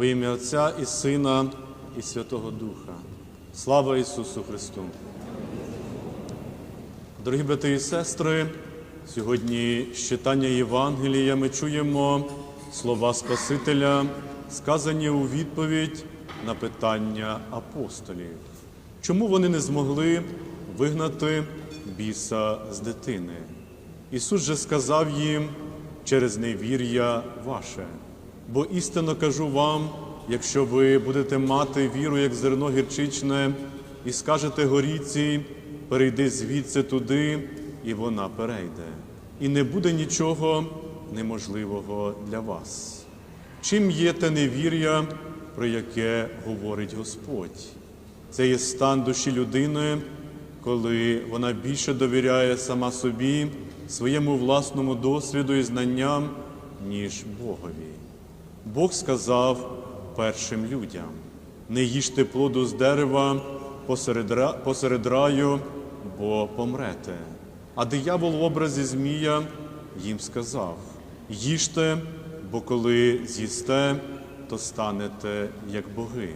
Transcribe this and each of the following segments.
Во ім'я Отця і Сина, і Святого Духа. Слава Ісусу Христу! Дорогі брати і сестри, сьогодні з читання Євангелія ми чуємо слова Спасителя, сказані у відповідь на питання апостолів. Чому вони не змогли вигнати біса з дитини? Ісус же сказав їм через невір'я ваше. Бо істинно кажу вам, якщо ви будете мати віру, як зерно гірчичне, і скажете горіці, перейди звідси туди, і вона перейде. І не буде нічого неможливого для вас. Чим є те невір'я, про яке говорить Господь? Це є стан душі людини, коли вона більше довіряє сама собі, своєму власному досвіду і знанням, ніж Богові. Бог сказав першим людям: не їжте плоду з дерева посеред, посеред раю, бо помрете. А диявол в образі Змія їм сказав: їжте, бо коли з'їсте, то станете як боги.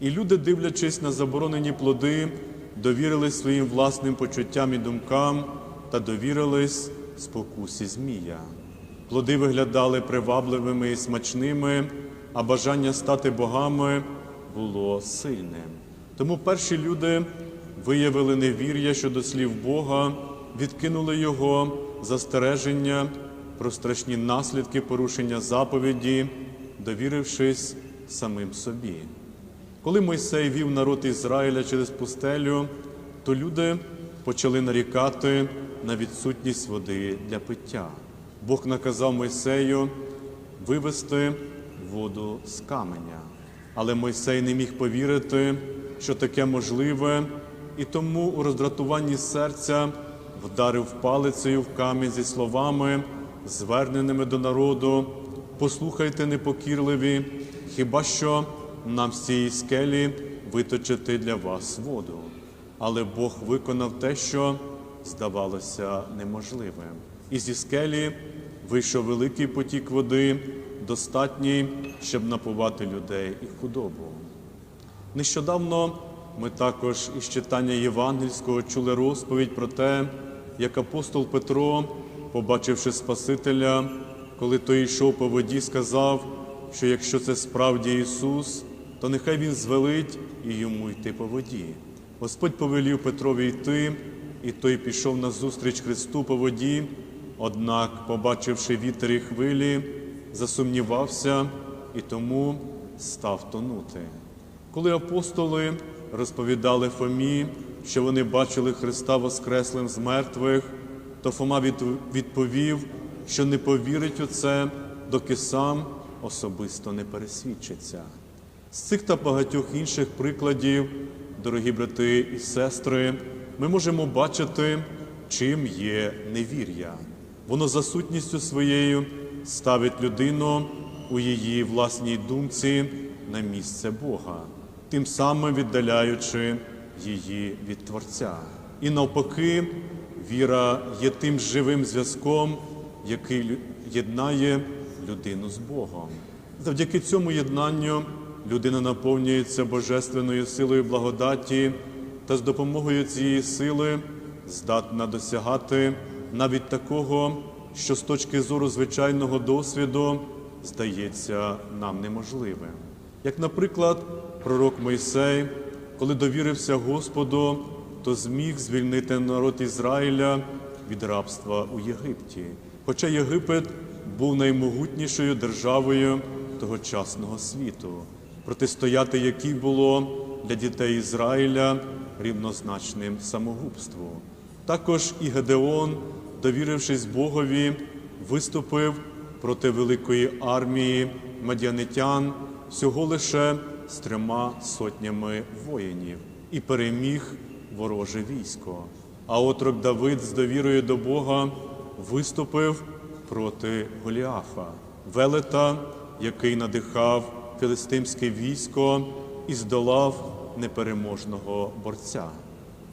І люди, дивлячись на заборонені плоди, довірились своїм власним почуттям і думкам та довірились спокусі Змія. Плоди виглядали привабливими і смачними, а бажання стати богами було сильним. Тому перші люди виявили невір'я щодо слів Бога, відкинули його застереження про страшні наслідки порушення заповіді, довірившись самим собі. Коли Мойсей вів народ Ізраїля через пустелю, то люди почали нарікати на відсутність води для пиття. Бог наказав Мойсею вивести воду з каменя. Але Мойсей не міг повірити, що таке можливе, і тому у роздратуванні серця вдарив палицею в камінь зі словами, зверненими до народу: Послухайте, непокірливі, хіба що нам з цієї скелі виточити для вас воду. Але Бог виконав те, що здавалося неможливим. І зі скелі вийшов великий потік води, достатній, щоб напувати людей і худобу. Нещодавно ми також із читання Євангельського чули розповідь про те, як апостол Петро, побачивши Спасителя, коли той йшов по воді, сказав, що якщо це справді Ісус, то нехай Він звелить і йому йти по воді. Господь повелів Петрові йти, і той пішов назустріч Христу по воді, однак, побачивши вітер і хвилі, засумнівався і тому став тонути. Коли апостоли розповідали Фомі, що вони бачили Христа Воскреслим з мертвих, то Фома відповів, що не повірить у це, доки сам особисто не пересвідчиться. З цих та багатьох інших прикладів, дорогі брати і сестри, ми можемо бачити, чим є невір'я. Воно за сутністю своєю ставить людину у її власній думці на місце Бога, тим самим віддаляючи її від Творця. І навпаки, віра є тим живим зв'язком, який єднає людину з Богом. Завдяки цьому єднанню людина наповнюється божественною силою благодаті та з допомогою цієї сили здатна досягати навіть такого, що з точки зору звичайного досвіду здається нам неможливим. Як, наприклад, пророк Мойсей, коли довірився Господу, то зміг звільнити народ Ізраїля від рабства у Єгипті. Хоча Єгипет був наймогутнішою державою тогочасного світу, протистояти якій було для дітей Ізраїля рівнозначним самогубству. Також і Гедеон, довірившись Богові, виступив проти великої армії мадіанитян всього лише з трьома сотнями воїнів і переміг вороже військо. А отрок Давид з довірою до Бога виступив проти Голіафа, велета, який надихав філистимське військо і здолав непереможного борця.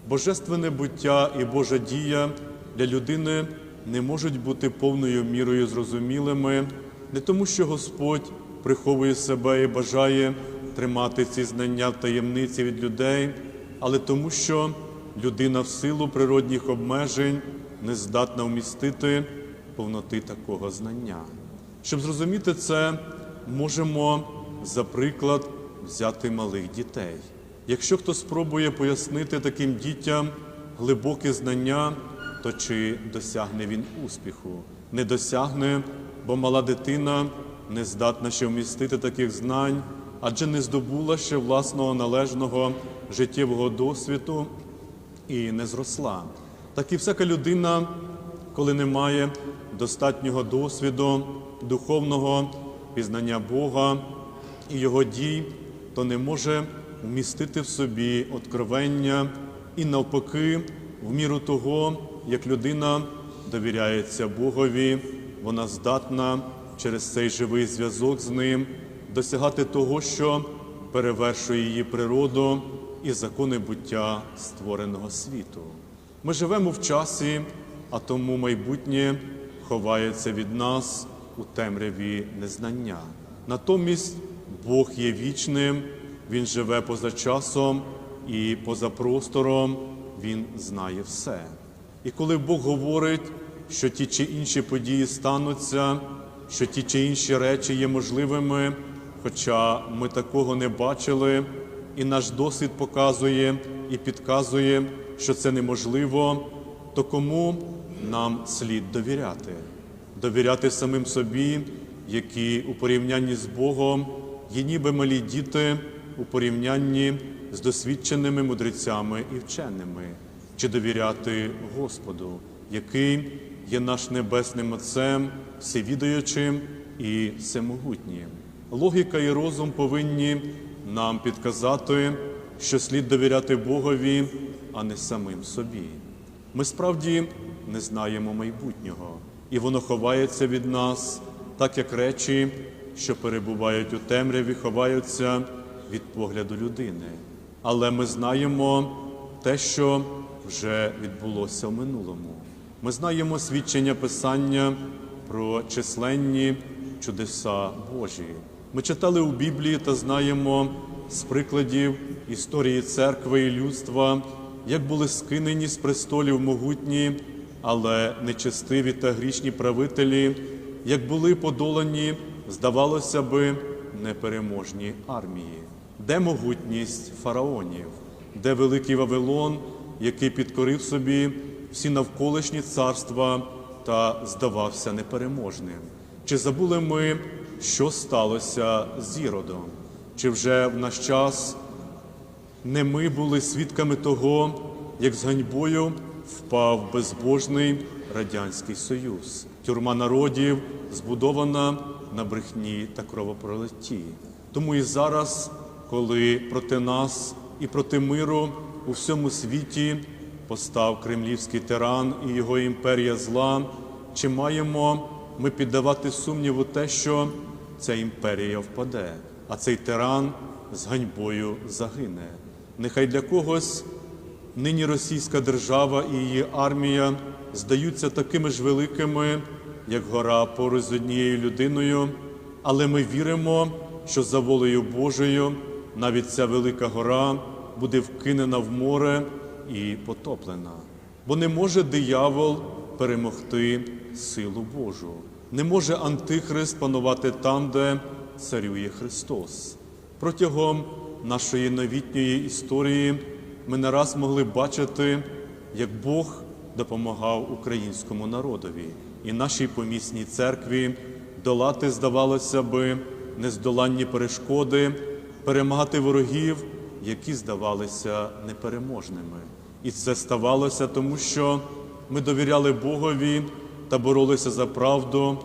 Божественне буття і Божа дія для людини не можуть бути повною мірою зрозумілими, не тому, що Господь приховує себе і бажає тримати ці знання в таємниці від людей, але тому, що людина в силу природних обмежень не здатна вмістити повноти такого знання. Щоб зрозуміти це, можемо за приклад взяти малих дітей. Якщо хто спробує пояснити таким дітям глибоке знання, то чи досягне він успіху? Не досягне, бо мала дитина не здатна ще вмістити таких знань, адже не здобула ще власного належного життєвого досвіду і не зросла. Так і всяка людина, коли не має достатнього досвіду, духовного пізнання Бога і Його дій, то не може вмістити в собі откровення і навпаки, в міру того, як людина довіряється Богові, вона здатна через цей живий зв'язок з ним досягати того, що перевершує її природу і закони буття створеного світу. Ми живемо в часі, а тому майбутнє ховається від нас у темряві незнання. Натомість Бог є вічним, Він живе поза часом і поза простором, Він знає все. І коли Бог говорить, що ті чи інші події стануться, що ті чи інші речі є можливими, хоча ми такого не бачили, і наш досвід показує і підказує, що це неможливо, то кому нам слід довіряти? Довіряти самим собі, які у порівнянні з Богом є ніби малі діти у порівнянні з досвідченими мудрецями і вченими, чи довіряти Господу, який є наш небесним Отцем, всевідаючим і всемогутнім. Логіка і розум повинні нам підказати, що слід довіряти Богові, а не самим собі. Ми справді не знаємо майбутнього, і воно ховається від нас, так як речі, що перебувають у темряві, ховаються від погляду людини. Але ми знаємо те, що вже відбулося в минулому. Ми знаємо свідчення Писання про численні чудеса Божі. Ми читали у Біблії та знаємо з прикладів історії церкви і людства, як були скинені з престолів могутні, але нечестиві та грішні правителі, як були подолані, здавалося би, непереможні армії, де могутність фараонів, де великий Вавилон, який підкорив собі всі навколишні царства та здавався непереможним. Чи забули ми, що сталося з Іродом? Чи вже в наш час не ми були свідками того, як з ганьбою впав безбожний Радянський Союз, тюрма народів, збудована на брехні та кровопролитті. Тому і зараз, коли проти нас і проти миру у всьому світі постав кремлівський тиран і його імперія зла, чи маємо ми піддавати сумніву те, що ця імперія впаде, а цей тиран з ганьбою загине? Нехай для когось нині російська держава і її армія здаються такими ж великими, як гора поруч з однією людиною, але ми віримо, що за волею Божою навіть ця велика гора буде вкинена в море і потоплена. Бо не може диявол перемогти силу Божу, не може Антихрист панувати там, де царює Христос. Протягом нашої новітньої історії ми не раз могли бачити, як Бог допомагав українському народові і нашій помісній церкві долати, здавалося би, нездоланні перешкоди, перемагати ворогів, які здавалися непереможними. І це ставалося тому, що ми довіряли Богові та боролися за правду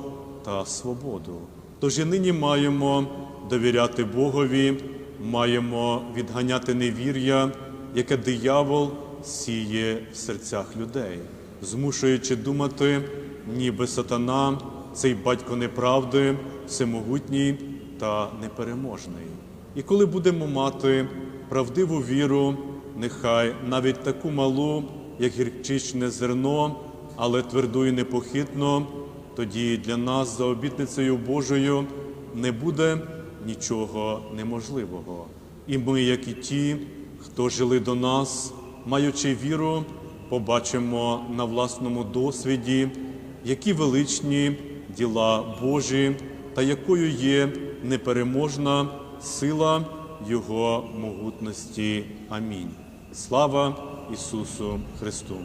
та свободу. Тож і нині маємо довіряти Богові, маємо відганяти невір'я, яке диявол сіє в серцях людей, змушуючи думати, ніби сатана, цей батько неправди, всемогутній та непереможний. І коли будемо мати правдиву віру, нехай навіть таку малу, як гірчичне зерно, але тверду і непохитно, тоді для нас за обітницею Божою не буде нічого неможливого. І ми, як і ті, хто жили до нас, маючи віру, побачимо на власному досвіді, які величні діла Божі та якою є непереможна сила Його могутності. Амінь. Слава Ісусу Христу!